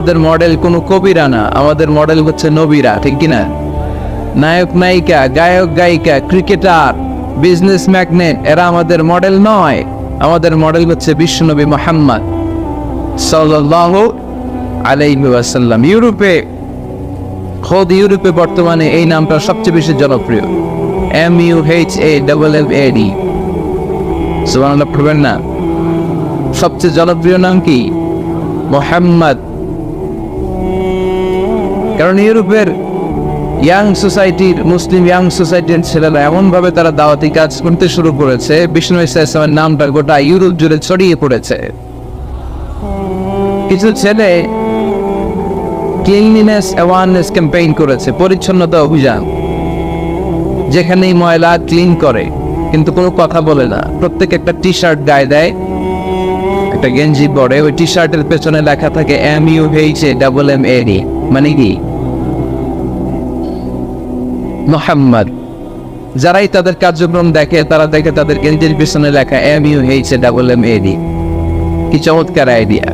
আমাদের মডেল কোনো কবিরা না, আমাদের মডেল হচ্ছে নবীরা, ঠিক কিনা? নায়ক, নায়িকা, গায়ক, গায়িকা, ক্রিকেটার বিজনেস ম্যাগনেট এরা আমাদের মডেল নয়। আমাদের মডেল হচ্ছে বিশ্বনবী মোহাম্মদ সাল্লাল্লাহু আলাইহি ওয়াসাল্লাম। ইউরোপে, খোদ ইউরোপে বর্তমানে এই নামটা সবচেয়ে বেশি জনপ্রিয়। M U H A double M A D পড়বেন না। সবচেয়ে জনপ্রিয় নাম কি? মোহাম্মদ কারণ ইউরোপের ইয়াং সোসাইটির, মুসলিম ইয়াং সোসাইটির ছেলেরা এমনভাবে তারা দাওয়াতি কাজ করতে শুরু করেছে, বিষ্ণু ইসলামের নামটা গোটা ইউরোপ জুড়ে ছড়িয়ে পড়েছে। কিছু ছেলে ক্লিনলিনেস অ্যাওয়ারনেস ক্যাম্পেইন করেছে, পরিচ্ছন্নতা অভিযান, যেখানেই ময়লা ক্লিন করে, কিন্তু কোনো কথা বলে না। প্রত্যেক একটা টি শার্ট গায়ে দেয়, একটা গেঞ্জি পরে, ওই টি শার্টের পেছনে লেখা থাকে M U H A double M A মানে কি? মোহাম্মদ। যারাই তাদের কার্যক্রম দেখে, তারা দেখে তাদের গেঞ্জির পেছনে লেখা M U H A double M A D কি চমৎকার আইডিয়া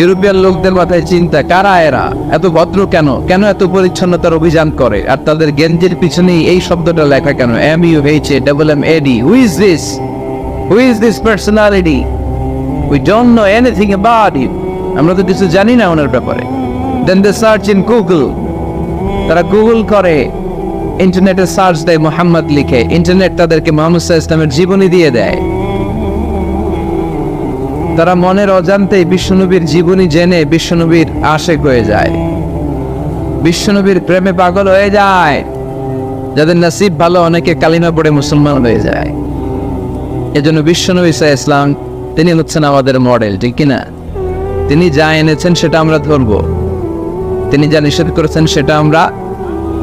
ইউরোপিয়ান লোকদের মাথায় চিন্তা, কারা এরা? এত ভদ্র কেন? কেন এত পরিচ্ছন্নতার অভিযান করে? আর তাদের গেঞ্জির পিছনেই এই শব্দটা লেখা কেন? M U H A double M A D who is this who is this personality we don't know anything about it আমরা তো কিছু জানি না ওনার ব্যাপারে। Then they search in Google তারা গুগল করে। ইন্টারনেটে সার্চ দেয় মোহাম্মদ লিখে, ইন্টারনেট তাদেরকে মোহাম্মদ ইসলামের জীবনী দিয়ে দেয়। তারা মনের অজান্তেই বিশ্বনবীর জীবনী জেনে বিশ্বনবীর আশেক হয়ে যায়। বিশ্বনবীর প্রেমে পাগল হয়ে যায়, যাদের নসিব ভালো অনেকে কালিমা পড়ে মুসলমান হয়ে যায়। এজন্য বিশ্বনবী সাহা ইসলাম, তিনি হচ্ছেন আমাদের মডেল ঠিক কিনা তিনি যা এনেছেন সেটা আমরা ধরবো। তিনি যা নিষেধ করেছেন সেটা আমরা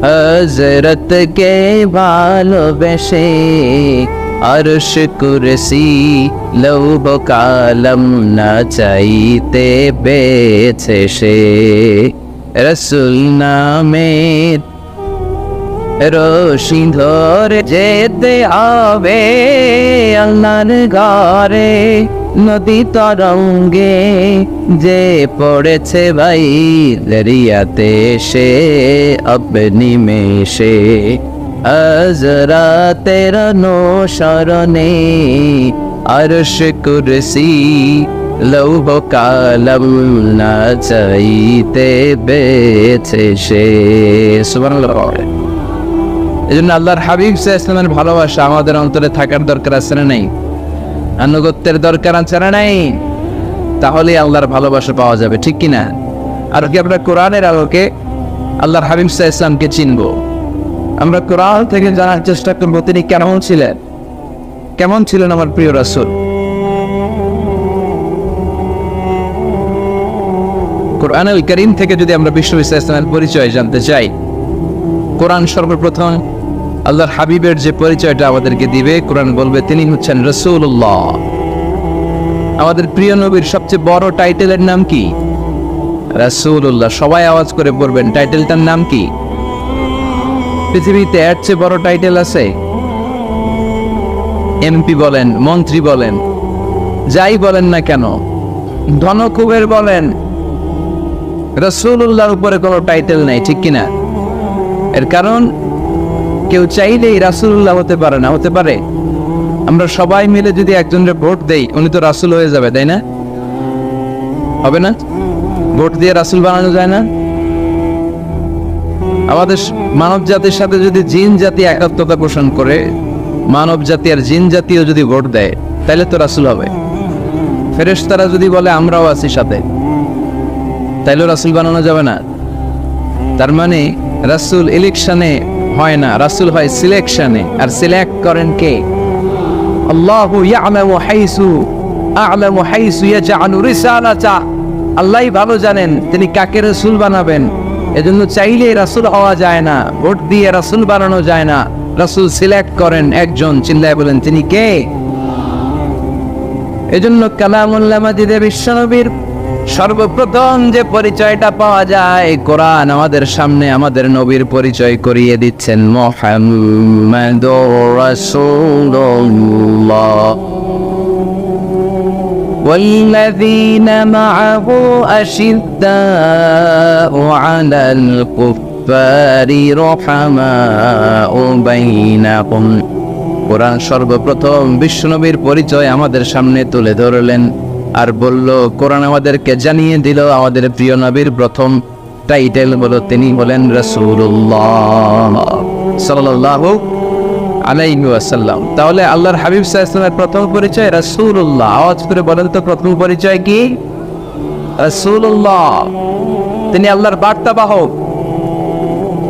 হজরতকে ভালোবেসে আরশ কুরসি লৌব কালম না চাইতে বেছে সে রসুল নামের রশি ধরে যেতে হবে আল্লাহর ঘরে। নদী তরঙ্গে যে পড়েছে ভাই, দরিয়াতে সে আপনি মেশে। আজরাতের অনুসরণে আরশ কুরসি লৌহ কালম না চাইতে বেছে সে। সুবহানাল্লাহ। এই জন্য আল্লাহর হাবিব সাহা ইসলামের ভালোবাসা আমাদের অন্তরে থাকার দরকার আছে না নাই? আনুগত্যের দরকার আছে না নাই? তাহলেই আল্লাহর ভালোবাসা পাওয়া যাবে, ঠিক কিনা? আর কি আমরা কোরআনের আলোকে আল্লাহর হাবিব সাহা ইসলামকে চিনব? আমরা কোরআন থেকে জানার চেষ্টা করব, তিনি কেমন ছিলেন? কেমন ছিলেন আমার প্রিয় রাসূল? কোরআনুল করিম থেকে যদি আমরা বিশ্ব ইসলামের পরিচয় জানতে চাই, কোরআন সর্বপ্রথম আল্লাহর হাবিবের যে পরিচয়টা আমাদেরকে দিবে, কোরআন বলবে, তিনি হচ্ছেন রসুল্লাহ আমাদের প্রিয় নবীর সবচেয়ে বড় টাইটেলের নাম কি? রাসূলুল্লাহ। সবাই আওয়াজ করে পড়বেন টাইটেলটার নাম কি? পৃথিবীতে এর চেয়ে বড় টাইটেল আছে? এমপি বলেন, মন্ত্রী বলেন, যাই বলেন না কেন, ধনকুবের বলেন রসুল্লাহর উপরে কোনো টাইটেল নেই, ঠিক কিনা? এর কারণ কেউ চাইলেই রাসুল্লাহ হতে পারে না, হতে পারে। আমরা সবাই মিলে যদি একজনের ভোট দেই, উনি তো রাসুল হয়ে যাবে, তাই না? হবে না? ভোট দিয়ে রাসুল বানানো যায় না? আমাদের মানব জাতির সাথে যদি জিন জাতি একাত্মতা পোষণ করে, মানব জাতি আর জিন জাতিও যদি ভোট দেয় তাহলে তো রাসুল হবে। ফেরেশতারা যদি বলে, আমরাও আছি সাথে, তাইলেও রাসুল বানানো যাবে না। তার মানে রাসুল ইলেকশনে হয় না। রাসুল হয় সিলেকশনে। আর সিলেক্ট করেন কে? আল্লাহু ইয়ালামু হাইসু আ'লামু হাইসু ইয়াজআলু রিসালাতা। আল্লাহ ভালো জানেন তিনি কাকে রসুল বানাবেন। এজন্য চাইলে রাসুল হওয়া যায় না, ভোট দিয়ে রাসুল বানানো যায় না। রাসুল সিলেক্ট করেন একজন, চিল্লায় বলেন, তিনি কে? এজন্য কালামুল্লাহ মাজিদে বিশ্বনবীর সর্বপ্রথম যে পরিচয়টা পাওয়া যায় কোরআন আমাদের সামনে আমাদের নবীর পরিচয় করিয়ে দিচ্ছেন মোহাম্মদ রাসূলুল্লাহ والذين معه أشداء على الكفار رحماء بينهم কোরআন সর্বপ্রথম বিশ্বনবীর পরিচয় আমাদের সামনে তুলে ধরলেন আর বলল, কোরআন আমাদেরকে জানিয়ে দিল, আমাদের প্রিয় নবীর প্রথম টাইটেল হলো, তিনি হলেন রসুল্লাহ সাল্লাল্লাহু আলাইহি ওয়াসাল্লাম। তাহলে আল্লাহর হাবিব সাল্লাল্লাহু প্রথম পরিচয় রাসূলুল্লাহ। আওয়াজ করে বলেন তো, প্রথম পরিচয় কি? রাসূলুল্লাহ। তিনি আল্লাহর বার্তাবাহক।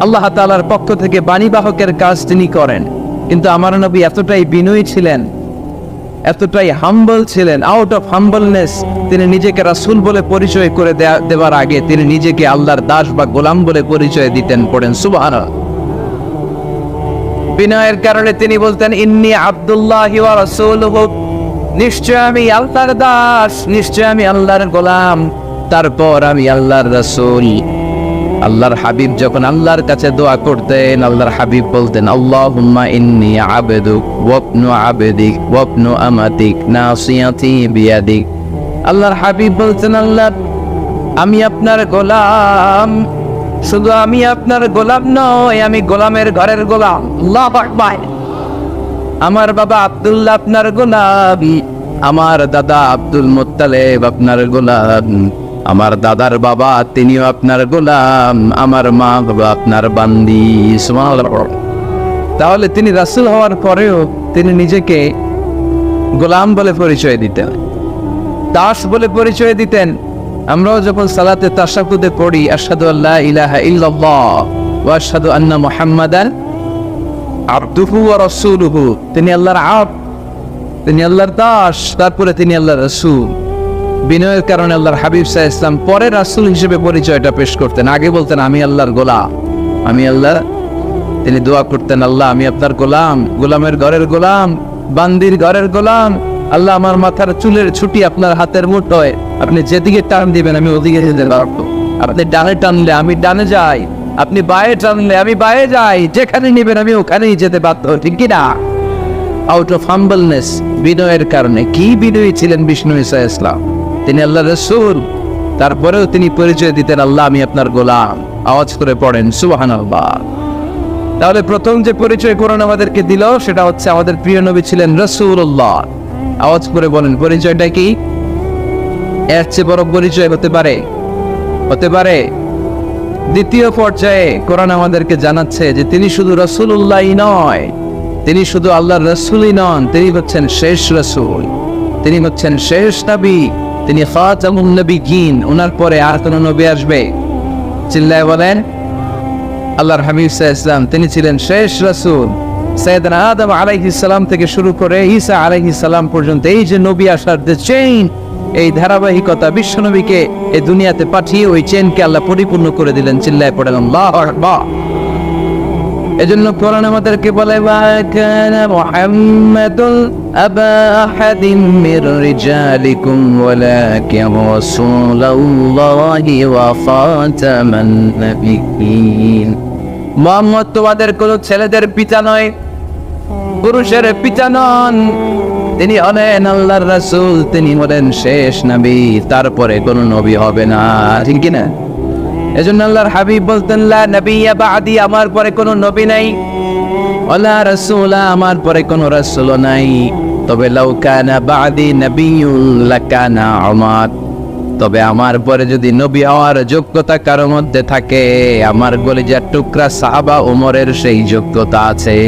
আল্লাহ তাআলার পক্ষ থেকে বাণীবাহকের কাজ তিনি করেন। কিন্তু আমার নবী এতটাই বিনয়ী ছিলেন এতটাই হাম্বল ছিলেন আউট অফ হাম্বলনেস তিনি নিজেকে রাসূল বলে পরিচয় করে দেওয়ার আগে তিনি নিজেকে আল্লাহর দাস বা গোলাম বলে পরিচয় দিতেন, পড়েন সুবহানাল্লাহ। বিনয়ের কারণে তিনি বলতেন, ইন্নি আব্দুল্লাহ নিশ্চয় আমি আল্লাহর দাস, নিশ্চয় আমি আল্লাহর গোলাম, তারপর আমি আল্লাহর রাসূল। আল্লাহর হাবিব যখন আল্লাহর কাছে দোয়া করতেন, আল্লাহর হাবিব বলতেন, আল্লাহুম্মা ইন্নি আবেদুক ওয়াবনু আবেদিক ওয়াবনু আমাতিক, নাসিয়াতি বিয়াদিক। আল্লাহর হাবিব বলতেন, আল্লাহ, আমি আপনার গোলাম। শুধু আমি আপনার গোলাম নয়, আমি গোলামের ঘরের গোলাম। আমার বাবা আব্দুল্লাহ আপনার গোলাম, আমার দাদা আব্দুল মোত্তালেব আপনার গোলাম। আমার দাদার বাবা, তিনিও আপনার গোলাম, আমার মা বাবা আপনার বান্দি তাহলে তিনি রাসুল হওয়ার পরেও তিনি নিজেকে গোলাম বলে পরিচয় দিতেন। দাস বলে পরিচয় দিতেন। আমরাও যখন সালাতে তাশাহুদে পড়ি আসাদু আল্লাহ ইলাহা ইল্লাল্লাহ ওয়া আশহাদু আন্না মুহাম্মাদান আবদুহু ওয়া রাসূলুহু। তিনি আল্লাহর আব, তিনি আল্লাহর দাস, তারপরে তিনি আল্লাহর রাসূল। বিনয়ের কারণে আল্লাহর হাবিব সাহ ইসলাম পরে রাসূল হিসেবে পরিচয়টা পেশ করতেন। আগে বলতেন, আমি আল্লাহর গোলাম। আমি আল্লাহ। তিনি দোয়া করতেন, আল্লাহ, আমি আপনার গোলাম। গোলামের ঘরের গোলাম। বান্দির ঘরের গোলাম। আল্লাহ আমার মাথার চুলের ছুটি আপনার হাতের মুঠোয়। আপনি যেদিকে টান দিবেন, আমি ওদিকে যেতে পারব। আপনি ডানে টানলে আমি ডানে যাই। আপনি বায়ে টানলে আমি বায়ে যাই। যেখানে নিবেন, আমি ওখানেই যেতে বাধ্য। ঠিক কি না? আউট অফ হাম্বলনেস বিনয়ের কারণে। কি বিনয়ী ছিলেন বিষ্ণু ইসা ইসলাম তিনি আল্লাহ রসুল। তারপরেও তিনি পরিচয় দিতেন, আল্লাহ, আমি আপনার গোলাম। আওয়াজ করে পড়েন সুবাহান আল্লাহ তাহলে প্রথম যে পরিচয় কোরআন আমাদেরকে দিল, সেটা হচ্ছে আমাদের প্রিয় নবী ছিলেন রসুল্লাহ আওয়াজ করে বলেন, পরিচয়টা কি? এর চেয়ে বড় পরিচয় হতে পারে হতে পারে দ্বিতীয় পর্যায়ে কোরআন আমাদেরকে জানাচ্ছে যে তিনি শুধু রসুল্লাহই নয়, তিনি শুধু আল্লাহর রসুলই নন, তিনি হচ্ছেন শেষ রসুল। তিনি হচ্ছেন শেষ নবী। তিনি খাতামুন নবীগীন ওনার পরে আর কোনো নবী আসবে। চিল্লায় বলেন, আল্লাহর সাহা ইসলাম তিনি ছিলেন শেষ রসুল। সৈয়দনা আদম আলাইহিস সালাম থেকে শুরু করে ঈসা আলাইহিস সালাম পর্যন্ত এই যে নবী আসার যে চেইন এই ধারাবাহিকতা বিশ্ব নবীকে এই দুনিয়াতে পাঠিয়ে ওই চেইনকে আল্লাহ পরিপূর্ণ করে দিলেন। চিল্লায় পড়েন, আল্লাহু আকবার। এজন্য কোরআন আমাদেরকে বলে? মুহাম্মাদুল আবা আহাদিন মির রিজালিকুম ওয়ালাকিন রাসূলুল্লাহি ওয়া মুহাম্মদ তোমাদের কোন ছেলেদের পিতা নয়, পুরুষের পিতা নন। তিনি হলেন আল্লাহর রাসূল, তিনি হলেন শেষ নবী, তারপরে কোন নবী হবে না। ঠিক কি না এজন্য আল্লাহর হাবিব বলতেন, লা নবিয়্যা বাদি, আমার পরে কোনো নবী নাই। ওয়ালা রাসূলা, আমার পরে কোনো রাসূল নাই। তবে, লাউ কানা বাদি নবিয়্যুন লাকানা উমার। তবে, আমার পরে যদি নবী হওয়ার যোগ্যতা কারও মধ্যে থাকে, আমার গলিজার টুকরা সাহাবা ওমরের সেই যোগ্যতা আছে।